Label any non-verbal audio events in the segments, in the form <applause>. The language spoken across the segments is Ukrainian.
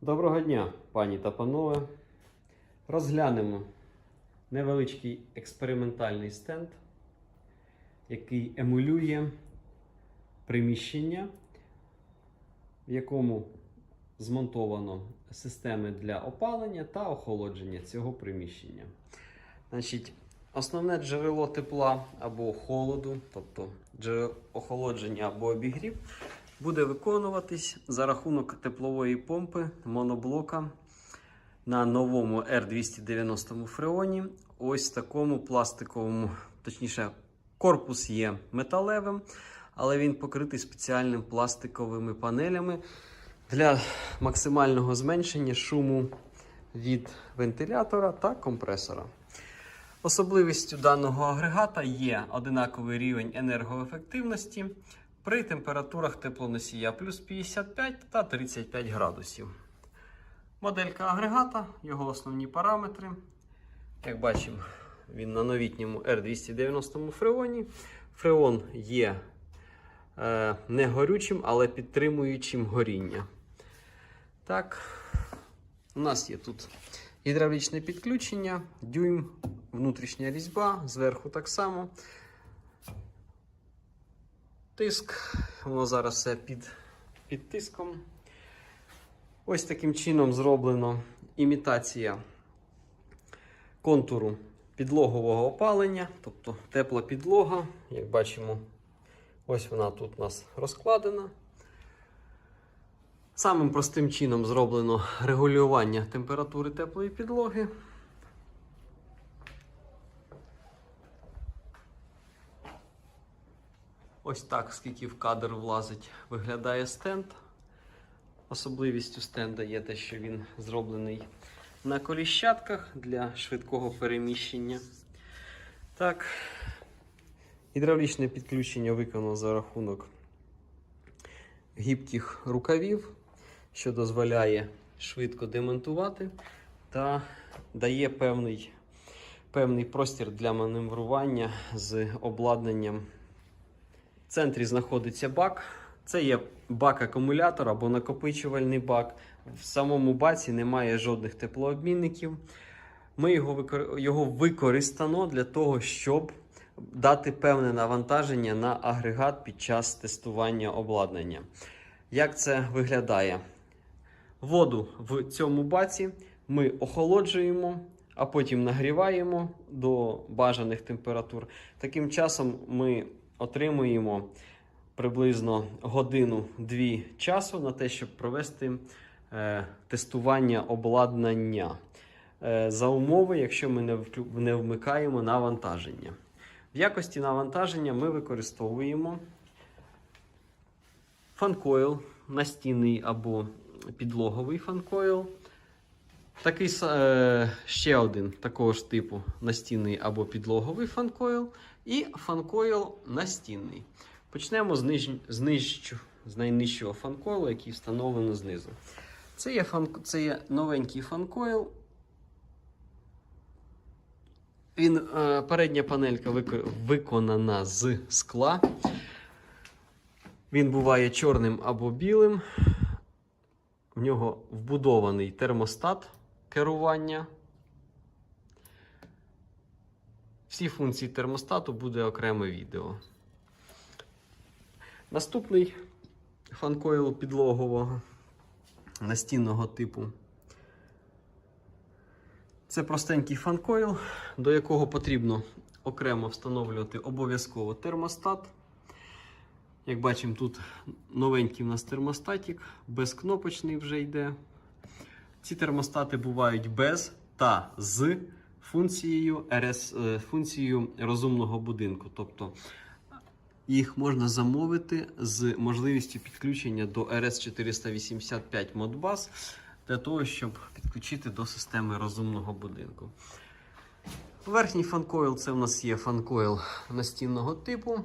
Доброго дня, пані та панове. Розглянемо невеличкий експериментальний стенд, який емулює приміщення, в якому змонтовано системи для опалення та охолодження цього приміщення. Значить, основне джерело тепла або холоду, тобто охолодження або обігрів, буде виконуватись за рахунок теплової помпи моноблока на новому R290 фреоні. Ось такому пластиковому, точніше, корпус є металевим, але він покритий спеціальним пластиковими панелями для максимального зменшення шуму від вентилятора та компресора. Особливістю даного агрегата є одинаковий рівень енергоефективності при температурах теплоносія плюс 55 та 35 градусів. Моделька агрегата, його основні параметри. Як бачимо, він на новітньому R290 фреоні. Фреон є е, не горючим, але підтримуючим горіння. Так, у нас є тут гідравлічне підключення, дюйм, внутрішня різьба, зверху так само. Тиск, воно зараз все під, під тиском. Ось таким чином зроблено імітація контуру підлогового опалення, тобто тепла підлога. Як бачимо, ось вона тут у нас розкладена. Самим простим чином зроблено регулювання температури теплої підлоги. Ось так, скільки в кадр влазить, виглядає стенд. Особливістю стенда є те, що він зроблений на коліщатках для швидкого переміщення. Так, гідравлічне підключення виконано за рахунок гібких рукавів, що дозволяє швидко демонтувати та дає певний, певний простір для маневрування з обладнанням. В центрі знаходиться бак. Це є бак-акумулятор або накопичувальний бак. В самому баці немає жодних теплообмінників. Ми його, викор... його використано для того, щоб дати певне навантаження на агрегат під час тестування обладнання. Як це виглядає? Воду в цьому баці ми охолоджуємо, а потім нагріваємо до бажаних температур. Таким часом ми отримуємо приблизно годину-дві часу на те, щоб провести е, тестування обладнання е, за умови, якщо ми не, не вмикаємо навантаження. В якості навантаження ми використовуємо фанкойл настінний або підлоговий фанкойл. Такий е, ще один такого ж типу настінний або підлоговий фанкойл і фанкойл настінний. Почнемо з, ниж... з, ниж... з найнижчого фанкойлу, який встановлено знизу. Це є, фан... Це є новенький фанкойл. Він, е, передня панелька вик... виконана з скла. Він буває чорним або білим. В нього вбудований термостат керування. Всі функції термостату буде окреме відео. Наступний фанкойл підлогового настінного типу. Це простенький фанкойл, до якого потрібно окремо встановлювати обов'язково термостат. Як бачимо, тут новенький у нас термостатик, безкнопочний вже йде. Ці термостати бувають без та з функцією RS, е, функцією розумного будинку. Тобто їх можна замовити з можливістю підключення до RS485 Modbus для того, щоб підключити до системи розумного будинку. Верхній фанкойл це в нас є фанкойл настінного типу.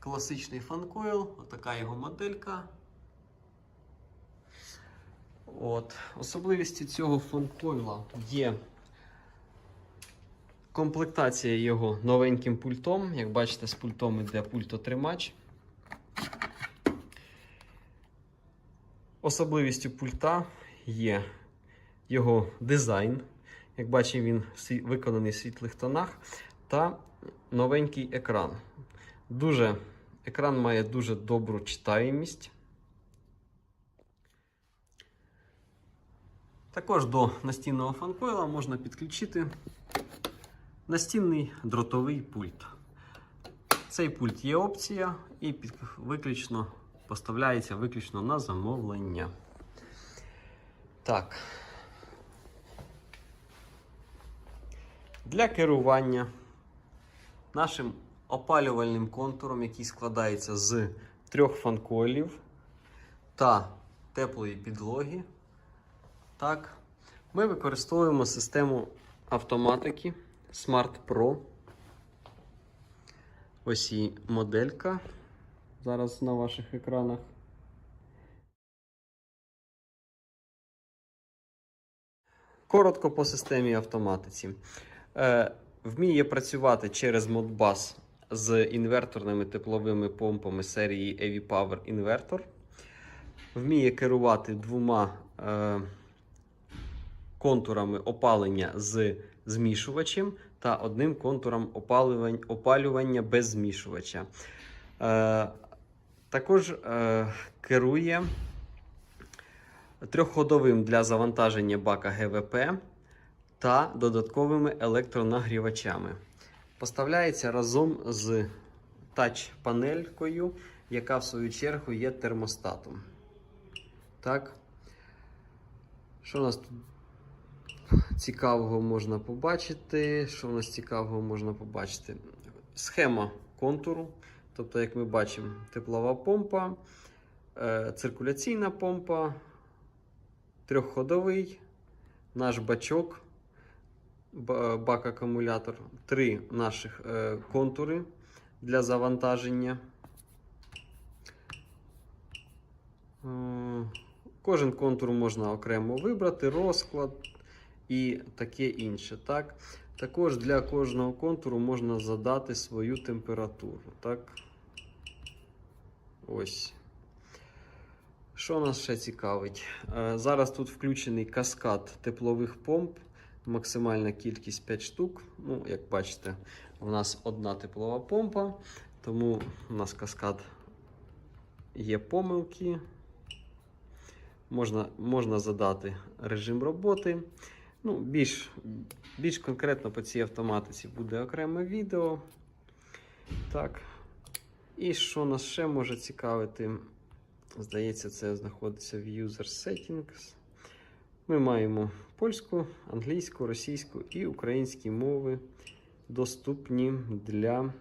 Класичний фанкойл, отака його моделька. От. Особливістю цього фанкойла є комплектація його новеньким пультом. Як бачите, з пультом йде пультотримач. Особливістю пульта є його дизайн. Як бачимо, він виконаний в світлих тонах та новенький екран. Дуже, екран має дуже добру читаємість. Також до настінного фанкойла можна підключити настінний дротовий пульт. Цей пульт є опція і виключно поставляється виключно на замовлення. Так. Для керування нашим опалювальним контуром, який складається з трьох фанкойлів та теплої підлоги, так, ми використовуємо систему автоматики Smart Pro. Ось і моделька зараз на ваших екранах. Коротко по системі автоматиці. Е, вміє працювати через Modbus з інверторними тепловими помпами серії EV Power Inverter. Вміє керувати двома е, контурами опалення з змішувачем та одним контуром опалювання без змішувача. Е, також е, керує трьохходовим для завантаження бака ГВП та додатковими електронагрівачами. Поставляється разом з тач-панелькою, яка в свою чергу є термостатом. Так. Що у нас тут цікавого можна побачити? Що у нас цікавого можна побачити? Схема контуру. Тобто, як ми бачимо, теплова помпа, е, циркуляційна помпа, трьохходовий, наш бачок, бак-акумулятор, три наших е, контури для завантаження. Е, Кожен контур можна окремо вибрати, розклад і таке інше. Так? Також для кожного контуру можна задати свою температуру. Так? Ось. Що нас ще цікавить? Е, Зараз тут включений каскад теплових помп, максимальна кількість 5 штук. Ну, як бачите, у нас одна теплова помпа, тому у нас каскад є помилки. Можна, можна задати режим роботи. Ну, більш, більш конкретно по цій автоматиці буде окреме відео. Так. І що нас ще може цікавити? Здається, це знаходиться в User Settings. Ми маємо польську, англійську, російську і українські мови доступні для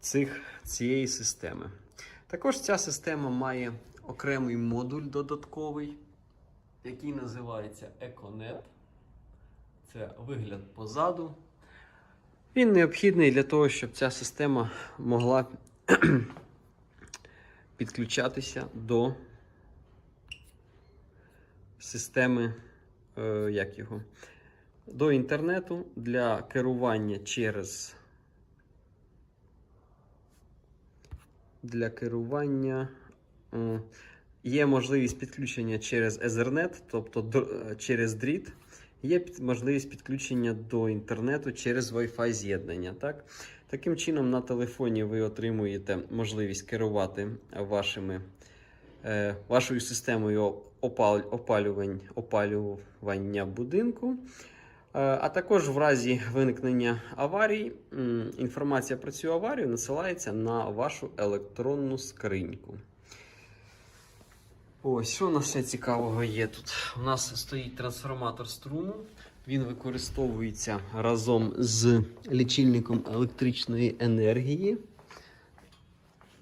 цих, цієї системи. Також ця система має окремий модуль додатковий, який називається EcoNet. Це вигляд позаду. Він необхідний для того, щоб ця система могла <clears throat> підключатися до системи, е, як його, до інтернету для керування через для керування. е, Є можливість підключення через Ethernet, тобто е, через дріт. Є можливість підключення до інтернету через Wi-Fi з'єднання. Так? Таким чином, на телефоні ви отримуєте можливість керувати вашими, е, вашою системою опал, опалювань, опалювання будинку. Е, А також в разі виникнення аварій, інформація про цю аварію надсилається на вашу електронну скриньку. Ось, що у нас ще цікавого є тут? У нас стоїть трансформатор струму. Він використовується разом з лічильником електричної енергії.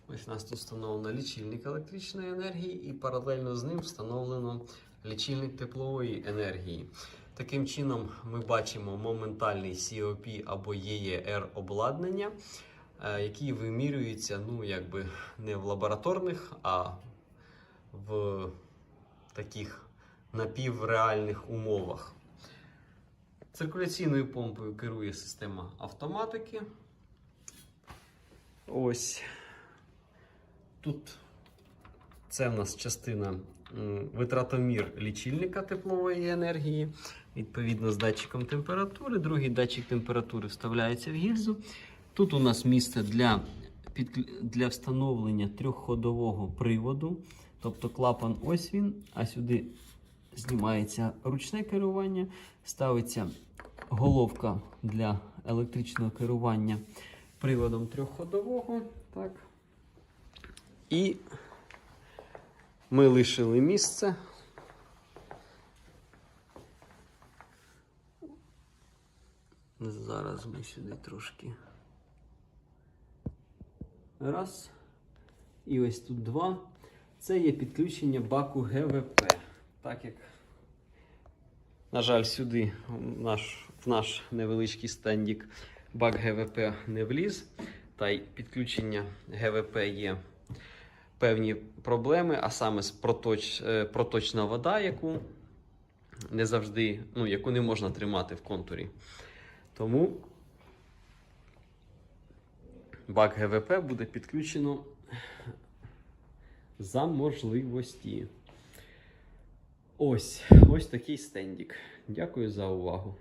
Ось у нас тут встановлено лічильник електричної енергії, і паралельно з ним встановлено лічильник теплової енергії. Таким чином, ми бачимо моментальний COP або EER обладнання, е, які вимірюються ну, якби не в лабораторних, а в таких напівреальних умовах. Циркуляційною помпою керує система автоматики. Ось тут це в нас частина витратомір лічильника теплової енергії, відповідно з датчиком температури. Другий датчик температури вставляється в гільзу. Тут у нас місце для, для встановлення трьохходового приводу. Тобто клапан ось він, а сюди знімається ручне керування, ставиться головка для електричного керування приводом трьохходового. Так. І ми лишили місце. Зараз ми сюди трошки. Раз. І ось тут два. Це є підключення баку ГВП. Так як, на жаль, сюди в наш, в наш невеличкий стендік бак ГВП не вліз. Та й підключення ГВП є певні проблеми, а саме з проточ, е, проточна вода, яку не завжди, ну, яку не можна тримати в контурі. Тому бак ГВП буде підключено за можливості. Ось ось такий стендік. Дякую за увагу.